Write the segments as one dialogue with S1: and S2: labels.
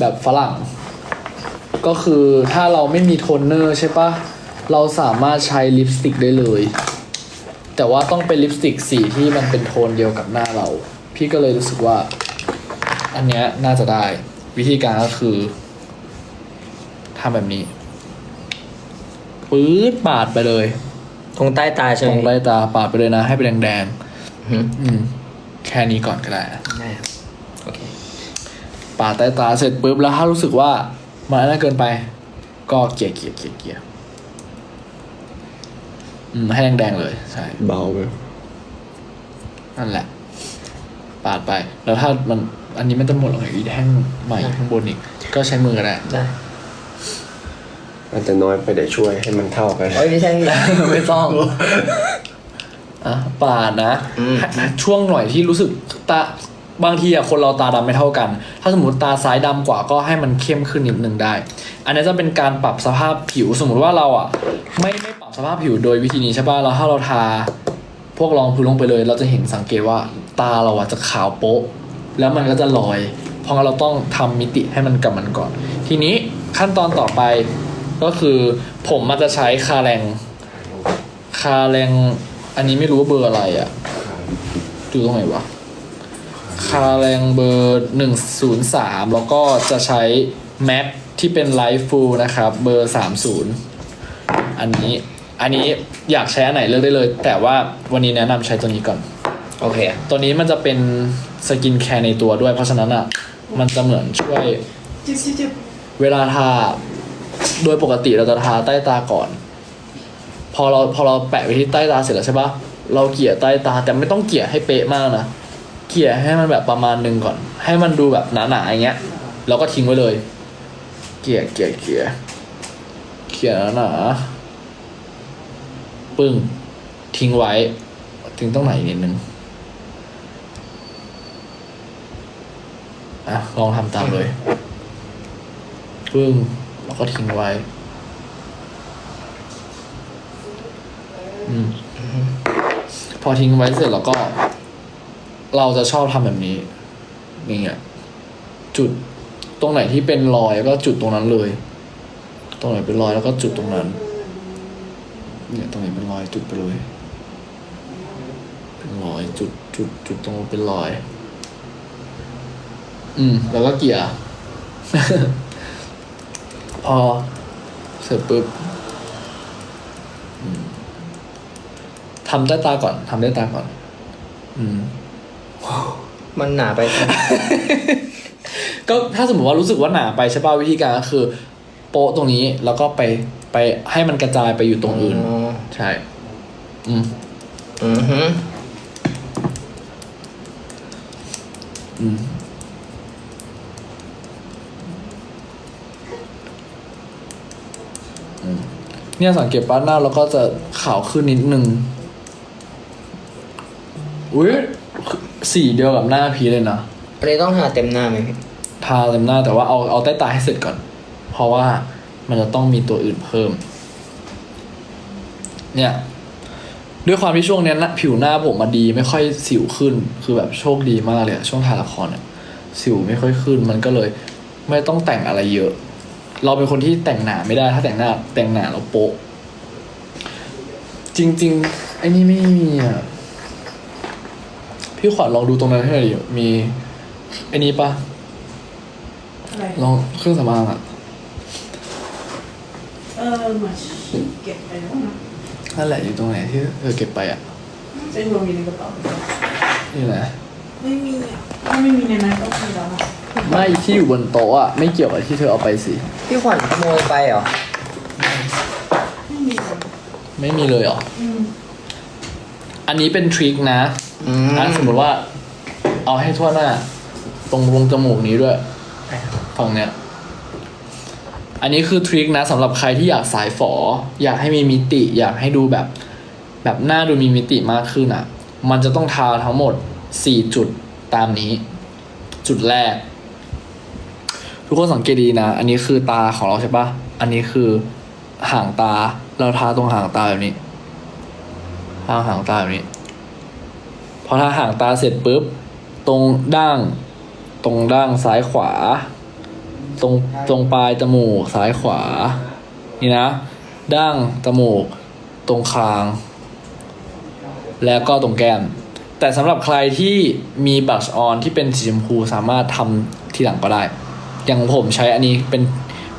S1: แบบฝรั่ง ก็คือถ้าเราไม่มีโทนเนอร์ใช่ปะเราสามารถใช้ลิปสติกได้เลย แต่ว่าต้องเป็นลิปสติกสีที่มันเป็นโทนเดียวกับหน้าเรา พี่ก็เลยรู้สึกว่า อันเนี้ยน่าจะได้วิธีการก็คือทำแบบนี้ปื๊ดปาดไปเลย
S2: ตรงใต้ตาใช่
S1: ต
S2: ไห
S1: ร
S2: ม
S1: งใต้ตาปาดไปเลยนะ ให้เป็นแดง
S2: อืม
S1: ๆอืม แค่นี้ก่อนก็ได้นะ
S2: ได้ครับโอเค
S1: ปาดใต้ตาเสร็จปุ๊บแล้วถ้ารู้สึกว่ามันน่าเกินไป ก็เกลี่ยเกลี่ยเกลี่ยเกลี่ยอืมให้แดงๆเลยใช่
S3: เบาไป
S1: นั่นแหละ ปาดไป แล้วถ้ามันอันนี้มันจะหมดหรอกอีกแท่งใหม่ข้างบนอีก ก็ใช้มือก็ได้
S2: ได้
S3: อาจจะน้อยไปเดี๋ยวช่วยให้มันเท่ากัน
S2: โอ้ยไม่ใช่
S1: ไม่ต้องอะปาดนะ
S2: อืม
S1: ช่วงหน่อยที่รู้สึกตา บางทีอะคนเราตาดำไม่เท่ากัน ถ้าสมมติตาซ้ายดำกว่าก็ให้มันเข้มขึ้นนิดนึงได้ อันนี้จะเป็นการปรับสภาพผิวสมมติว่าเราอะไม่ไม่ปรับสภาพผิวโดยวิธีนี้ใช่ป่ะแล้วถ้าเราทา พวกรองพื้นลงไปเลย เราจะเห็นสังเกตว่าตาเราอะจะขาวโป๊ะ แล้วมันก็จะลอย เพราะงั้นเราต้องทำมิติให้มันกับมันก่อน ทีนี้ขั้นตอนต่อไปก็คือผมมันจะใช้คาแรงคาแรงอันนี้ไม่รู้ว่าเบอร์อะไรอะดูตรงไหนวะ คาแรงเบอร์หนึ่งศูนย์สามแล้วก็จะใช้แม็กที่เป็นไลฟ์ฟูลนะครับ เบอร์สามศูนย์อันนี้อันนี้อยากใช้อันไหนเลือกได้เลย แต่ว่าวันนี้แนะนำใช้ตัวนี้ก่อน
S2: โอเค
S1: ตัวนี้มันจะเป็นสกินแคร์ในตัวด้วย เพราะฉะนั้นอะมันจะเหมือนช่วย
S4: จิ๊บจิ๊บจิ๊บ
S1: เวลาทาโดยปกติเราจะทาใต้ตาก่อน พอเราพอเราแปะไปที่ใต้ตาเสร็จแล้วใช่ปะเราเกลี่ยใต้ตาแต่ไม่ต้องเกลี่ยให้เป๊ะมากนะ เกลี่ยให้มันแบบประมาณหนึ่งก่อน ให้มันดูแบบหนาๆอย่างเงี้ยแล้วก็ทิ้งไว้เลย เกลี่ยเกลี่ยเกลี่ยเกลี่ยหนาๆปึ้งทิ้งไว้ทิ้งต้องไหนนิดนึงอะลองทำตามเลยปึ้งแล้วก็ทิ้งไว้ อืมพอทิ้งไว้เสร็จแล้วก็ เราจะชอบทำแบบนี้ นี่ไงจุดตรงไหนที่เป็นรอยก็จุดตรงนั้นเลย ตรงไหนเป็นรอยแล้วก็จุดตรงนั้น เนี่ยตรงไหนเป็นรอยจุดไปเลยเป็นรอยจุดจุดจุดตรงเป็นรอย อืม แล้วก็เกี่ยพอเสร็จปุ๊บทำใต้ตาก่อนทำใต้ตาก่อน อืม
S2: มันหนาไปครับ
S1: ก็ถ้าสมมติว่ารู้สึกว่าหนาไปใช่ป่ะวิธีการก็คือ โปะตรงนี้แล้วก็ไปไปให้มันกระจายไปอยู่ตรงอื่น
S2: อ๋อ
S1: ใช่ อืม
S2: อือฮึ
S1: อืมอืมเนี่ยสังเกตป้าหน้าแล้วก็จะขาวขึ้นนิดนึง อุ้ย สีเดียวกับหน้าพีเลยนะ
S2: อันนี้ต้องทาเต็มหน้าไหมพี่
S1: ทาเต็มหน้าแต่ว่าเอาเอาใต้ตาให้เสร็จก่อน เพราะว่ามันจะต้องมีตัวอื่นเพิ่ม เนี่ย ด้วยความที่ช่วงเนี้ยหน้าผิวหน้าผมมาดีไม่ค่อยสิวขึ้น คือแบบโชคดีมากเลยอะช่วงถ่ายละครเนี่ยสิวไม่ค่อยขึ้น มันก็เลย ไม่ต้องแต่งอะไรเยอะ เราเป็นคนที่แต่งหนาไม่ได้ ถ้าแต่งหน้าแต่งหนาแล้วโป๊ะจริง ๆ ไอ้นี่ไม่มีอะ พี่ขวัญลองดูตรงนั้นให้หน่อยดิมีไอ้นี้ปะ
S4: อะไร
S1: ลองเครื่องสำอางอะ
S4: เออเหมือนเก็บไปแล้วนะ
S1: นั่นแหละอยู่ตรงไหนที่เธอเก็บไปอะ
S4: เส้นรวมอยู่ในกระเป๋า
S1: นี่แหละ
S4: ไม่มีอะถ้าไม่มีในนั้นก็มีแล้วนะ
S1: ไม่ที่อยู่บนโต๊ะอะไม่เกี่ยวกับที่เธอเอาไปสิ
S2: พี่ขวัญขโมยไปเหรอ
S4: ไม่มีเลย
S1: ไม่มีเลยเหรอ
S4: อืม
S1: อันนี้เป็นทริคนะ
S2: อืม
S1: อันสมมติว่า เอาให้ทั่วหน้า ตรงวงจมูกนี้ด้วยฝั่งเนี้ย อันนี้คือทริคนะสำหรับใครที่อยากสายฝอ อยากให้มีมิติ อยากให้ดูแบบ แบบหน้าดูมีมิติมากขึ้นอะ มันจะต้องทาทั้งหมดสี่จุดตามนี้ จุดแรก ทุกคนสังเกตดีนะ อันนี้คือตาของเราใช่ปะอันนี้คือห่างตา เราทาตรงห่างตาแบบนี้ ทาห่างตาแบบนี้ พอทาห่างตาเสร็จปุ๊บ ตรงด้าง ตรงด้างซ้ายขวา ตรงตรงปลายจมูกซ้ายขวา นี่นะดั้งจมูก ตรงคาง แล้วก็ตรงแก้ม แต่สำหรับใครที่มีบัชออนที่เป็นสีชมพูสามารถทำทีหลังก็ได้ อย่างผมใช้อันนี้เป็น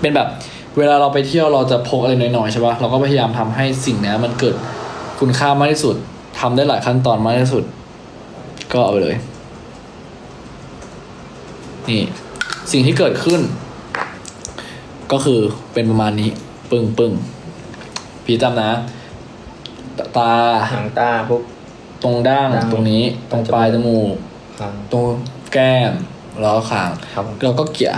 S1: เป็นแบบเวลาเราไปเที่ยวเราจะพกอะไรน้อยๆใช่ปะเราก็พยายามทำให้สิ่งนี้มันเกิด คุณค่ามากที่สุดทำได้หลายขั้นตอนมากที่สุด ก็เอาไปเลย นี่สิ่งที่เกิดขึ้น ก็คือเป็นประมาณนี้ ปึ้งปึ้งพี่จำนะตตา
S2: หางตาปุ๊บ
S1: ตรงด่าง
S2: ด่าง
S1: ตรงนี้ตรงปลายจมูก
S2: คาง
S1: ตรงแก้มแล้วก็คาง
S2: ครับผม
S1: เราก็เกี่ย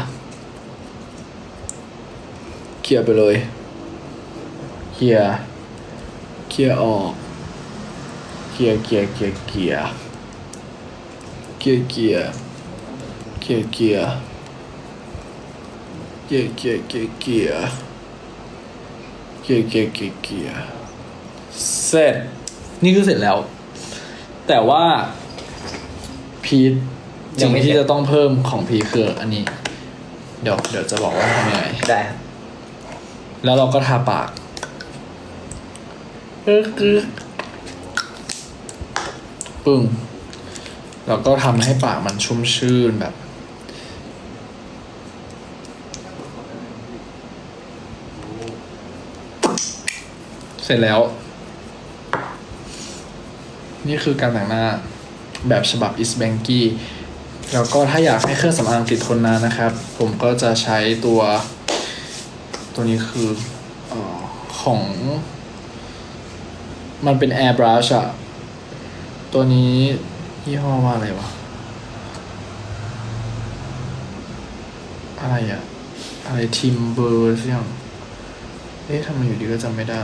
S1: เกี่ยไปเลย เกี่ย เกี่ยออกเกี่ยเกี่ยเกี่ยเกี่ยเกี่ยเกี่ยเกี่ยเกี่ยเกี่ยเกี่ยเกี่ยเกี่ยเกี่ยเกี่ยเกี่ยเกี่ยเสร็จนี่คือเสร็จแล้ว แต่ว่าพีทสิ่
S2: ง
S1: ที่
S2: จะ
S1: ต้องเพิ่มของพีทคืออันนี้ เดี๋ยวเดี๋ยวจะบอกว่าทำยังไง
S2: ได้
S1: แล้วเราก็ทาปาก กึกกึกปึ้งแล้วก็ทำให้ปากมันชุ่มชื่นแบบ เสร็จแล้ว นี่คือการแต่งหน้าแบบฉบับ Is Banky แล้วก็ถ้าอยากให้เครื่องสำอางติดทนนานนะครับ ผมก็จะใช้ตัว ตัวนี้คือเออของ มันเป็น airbrush อะตัวนี้ยี่ห้อว่าอะไรวะ อะไรอะอะไรทิมเบอร์สักอย่างเอ๊ะทำไมอยู่ดีก็จำไม่ได้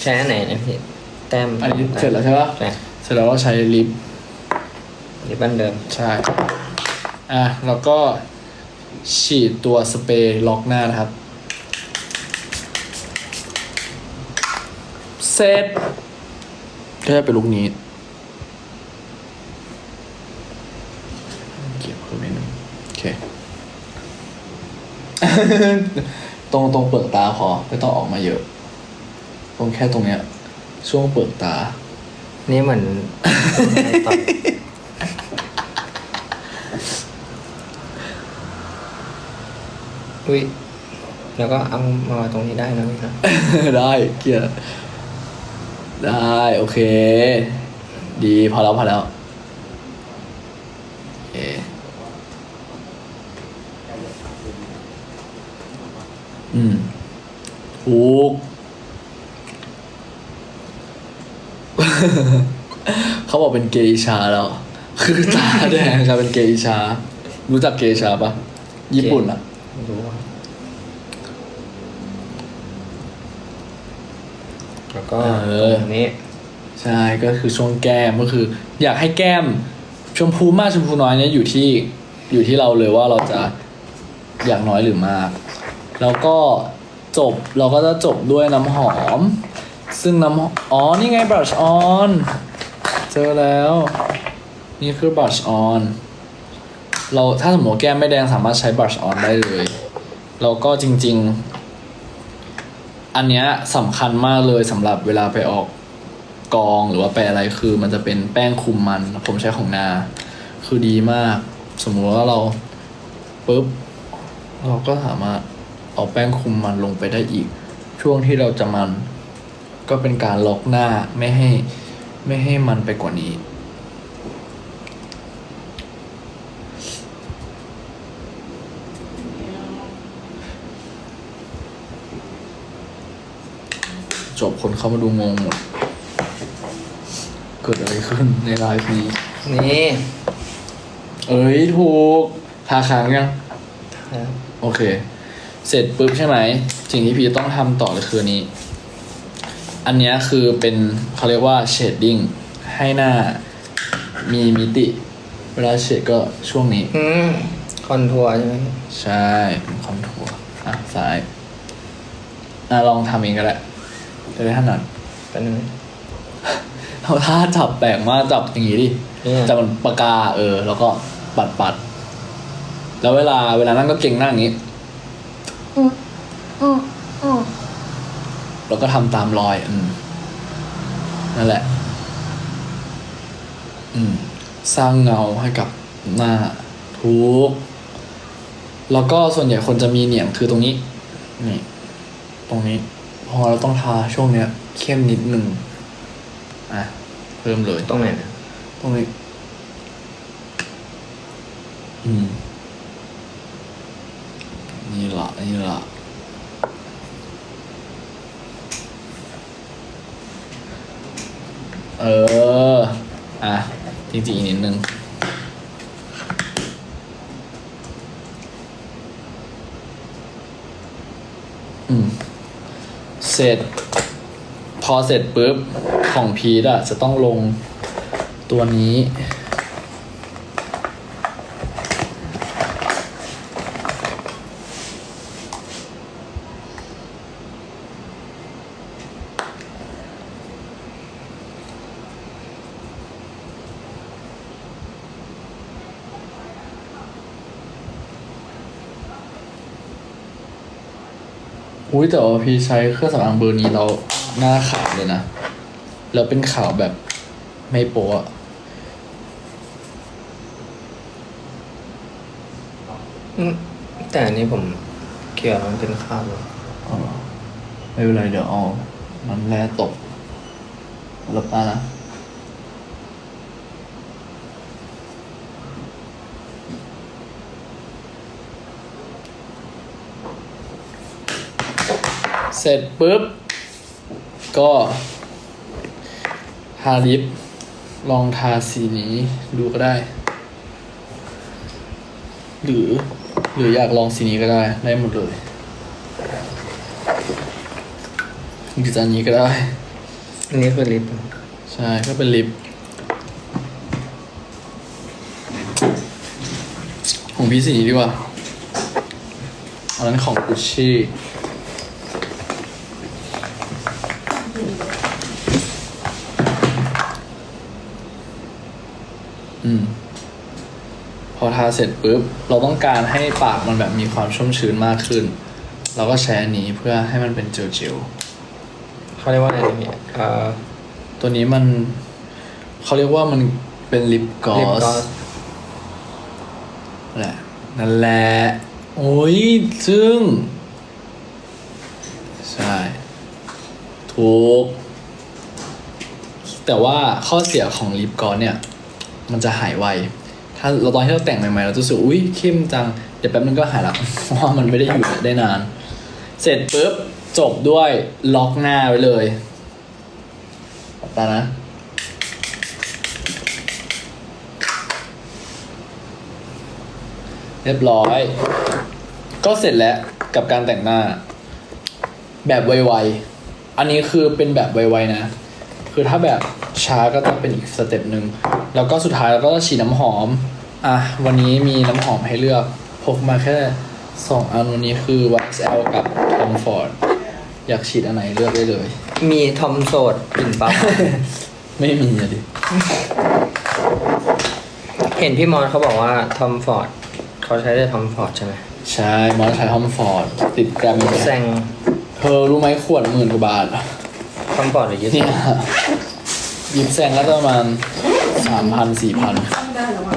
S2: ใช้อันไหนนะพี่แต้ม
S1: อันนี้เสร็จแล้วใช่ปะ
S2: ใช่
S1: เสร็จแล้วก็ใช้ลิป
S2: ริบบิ้นเดิม
S1: ใช่ อะ แล้วก็ฉีดตัวสเปรย์ล็อกหน้านะครับ เสร็จก็จะเป็นลูกนี้เกี่ยวเพิ่มนิดนึงโอเค ตรงตรงเปลือกตาพอไม่ต้องออกมาเยอะ ตรงแค่ตรงเนี้ย ช่วงเปลือกตา
S2: นี่เหมือนต่อยอุ้ยแล้วก็เอามาไว้ตรงนี้ได้นะพี่นะ
S1: ได้เกียร์ ได้ โอเค ดีพอแล้วพอแล้วโอเคอืมถูก เขาบอกเป็นเกย์ชาแล้ว คือตาแดงกลายเป็นเกย์ชา รู้จักเกย์ชาปะญี่ปุ่นอะ
S2: ไม่รู้อะแล้ว ก็
S1: เออ
S2: ตรงนี้
S1: ใช่ก็คือช่วงแก้มก็คือ อยากให้แก้มชมพูมากชมพูน้อยเนี่ยอยู่ที่อยู่ที่เราเลยว่าเราจะอยากน้อยหรือมาก แล้วก็จบเราก็จะจบด้วยน้ำหอม ซึ่งน้ำหอมอ๋อนี่ไง brush on เจอแล้ว นี่คือ brush on เราถ้าสมมติว่าแก้มไม่แดงสามารถใช้ brush on ได้เลยแล้วก็จริง ๆ อันเนี้ยสำคัญมากเลยสำหรับเวลาไปออกกองหรือว่าไปอะไรคือ มันจะเป็นแป้งคุมมันผมใช้ของนา คือดีมาก สมมุติว่าเราปุ๊บเราก็สามารถเอาแป้งคุมมันลงไปได้อีก ช่วงที่เราจะมัน ก็เป็นการล็อกหน้าไม่ให้ไม่ให้มันไปกว่านี้ จบคนเข้ามาดูงงหมด เกิดอะไรขึ้นในไลฟ์นี้
S2: นี่
S1: เอ้ยถูกทาค้างยัง
S2: ครับ
S1: โอเค เสร็จปุ๊บใช่ไหม สิ่งที่พี่ต้องทำต่อเลยคืออนนี้ อันเนี้ยคือเป็นเขาเรียกว่าเชดดิ้งให้หน้ามีมิติ เวลาเชดก็ช่วงนี้
S2: อืมคอนทัวร์ใช่ไหม
S1: ใช่เป็นคอนทัวร์อะซ้าย อะ ลองทำเองก็ได้ จะได้ถนัด
S2: เป็นง
S1: เอาท่าจับแปลกมากจับอย่างงี้ดิ
S2: เนี่ย
S1: จับมันปากกาเออ แล้วก็ปัดปัดแล้วเวลาเวลานั่งก็เก่งหน้าอย่างนี้แล้วก็ทำตามรอย อืมนั่นแหละ อืม สร้างเงาให้กับหน้าทุกแล้วก็ส่วนใหญ่คนจะมีเหนียงคือตรงนี้ นี่ ตรงนี้ พอเราต้องทาช่วงเนี้ย เข้มนิดหนึ่งอะเพิ่มเลย
S2: ตรงไหนนะ
S1: ตรงนี้ อืม นี่ละนี่ละเออ อะ จริงๆอีกนิดนึง อืม เสร็จ พอเสร็จปุ๊บ ของพีทอะจะต้องลงตัวนี้ อุ้ยแต่ว่าพี่ใช้เครื่องสำอางเบอร์นี้เราหน้าขาวเลยนะ แล้วเป็นขาวแบบไม่โป๊ะอะ
S2: อืมแต่อันนี้ผมเกี่ยวมันเป็นข้าวเลย
S1: อ๋อไม่เป็นไรเดี๋ยวเอา มันแร่ตกหลับตานะ เสร็จปุ๊บ ก็ทาลิป ลองทาสีนี้ดูก็ได้ หรือ หรืออยากลองสีนี้ก็ได้ ได้หมดเลยหรือจะอันนี้ก็ได้
S2: อันนี้คือลิป
S1: ใช่ก็เป็นลิปของพี่สีนี้ดีกว่าอันนั้นของกุชชี่ พอทาเสร็จปุ๊บเราต้องการให้ปากมันแบบมีความชุ่มชื้นมากขึ้น เราก็ใช้อันนี้เพื่อให้มันเป็นเจลๆ
S2: เขาเรียกว่าอะไรนะพี่เอ่อ
S1: ตัวนี้มันเขาเรียกว่ามันเป็นลิปกลอ
S2: ลิปกลอ
S1: ส
S2: ส
S1: แหละนั่นแหละโอ้ยซึ่ง ใช่ ถูก แต่ว่าข้อเสียของลิปกลอสเนี่ย มันจะหายไว ถ้าเราตอนที่เราแต่งใหม่ๆเราจะรู้สึกอุ้ยเข้มจังเดี๋ยวแป๊บนึงก็หายละเพราะว่ามันไม่ได้อยู่ได้นาน เสร็จปุ๊บจบด้วยล็อกหน้าไว้เลยตานะเรียบร้อย ก็เสร็จแล้วกับการแต่งหน้า แบบไวๆ อันนี้คือเป็นแบบไวๆนะ คือถ้าแบบช้าก็ต้องเป็นอีกสเต็ปหนึ่งแล้วก็สุดท้ายเราก็ฉีดน้ำหอม อะ วันนี้มีน้ำหอมให้เลือก พกมาแค่สองอันวันนี้คือ YSL กับ Tom Ford อยากฉีดอันไหนเลือกได้เลย
S2: มีทอมโสดกลิ่นปั๊บ
S1: ไม่มีอะดิ
S2: เห็นพี่มอนเขาบอกว่าทอมฟอร์ดเขาใช้ได้ทอมฟอร์ดใช่ไหม
S1: ใช่ มอสใช้ Tom Ford ติดแกรม
S2: แซง
S1: เธอรู้ไหมขวดหมื่นกว่าบาท
S2: ทอมฟอร์ดหรือยึด
S1: เนี่ยยิบแซงก็ประมาณสามพันสี่พัน
S4: ตั้งได้แล้วอะ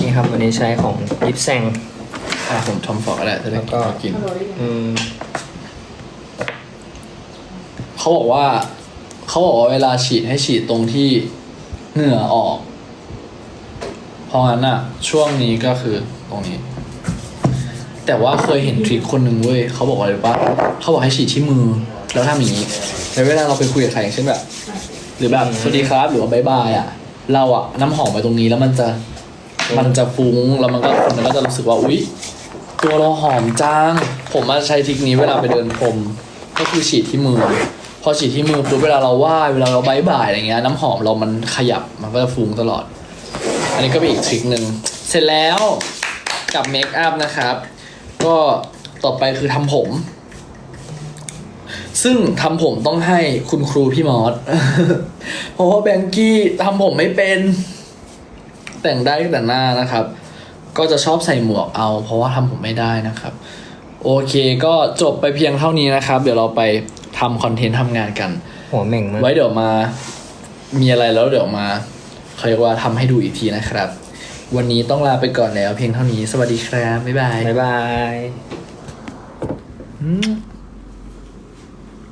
S2: นี่ครับวันนี้ใช้ของยิปแซง
S1: อะผมทอมฟอร์ดก็ได้จะได้
S2: แล้วก็
S1: กิน
S4: อร่อยดี
S2: อืม
S1: เขาบอกว่า เขาบอกว่าเวลาฉีดให้ฉีดตรงที่เหงื่อออก เพราะงั้นอะช่วงนี้ก็คือตรงนี้ แต่ว่าเคยเห็นทริคคนหนึ่งเว้ยเขาบอกว่าอะไรปะเขาบอกให้ฉีดที่มือ แล้วทำอย่างนี้แล้วเวลาเราไปคุยกับใครอย่างเช่นแบบ หรือแบบสวัสดีครับหรือว่าบายบายอะ เราอะน้ำหอมไปตรงนี้แล้วมันจะมันจะฟุ้งแล้วมันก็คนมันก็จะรู้สึกว่าอุ๊ยตัวเราหอมจังผมมาใช้ทริคนี้เวลาไปเดินพรมก็คือฉีดที่มือ พอฉีดที่มือปุ๊บเวลาเราไหว้เวลาเราบายบายอะไรเงี้ยน้ำหอมเรามันขยับมันก็จะฟุ้งตลอด อันนี้ก็เป็นอีกทริคหนึ่งเสร็จแล้วกับเมคอัพนะครับ ก็ต่อไปคือทำผม ซึ่งทำผมต้องให้คุณครูพี่มอส เพราะว่าแบงกี้ทำผมไม่เป็น แต่งได้แต่หน้านะครับ ก็จะชอบใส่หมวกเอา เพราะว่าทำผมไม่ได้นะครับ โอเคก็จบไปเพียงเท่านี้นะครับ เดี๋ยวเราไปทำคอนเทนต์ทำงานกัน
S2: หัวเหม่งมาก
S1: ไว้เดี๋ยวมามีอะไรแล้วเดี๋ยวมาเขาเรียกว่าทำให้ดูอีกทีนะครับ วันนี้ต้องลาไปก่อนแล้วเพียงเท่านี้ สวัสดีครับ บ๊ายบาย
S2: บ๊ายบาย
S1: อืม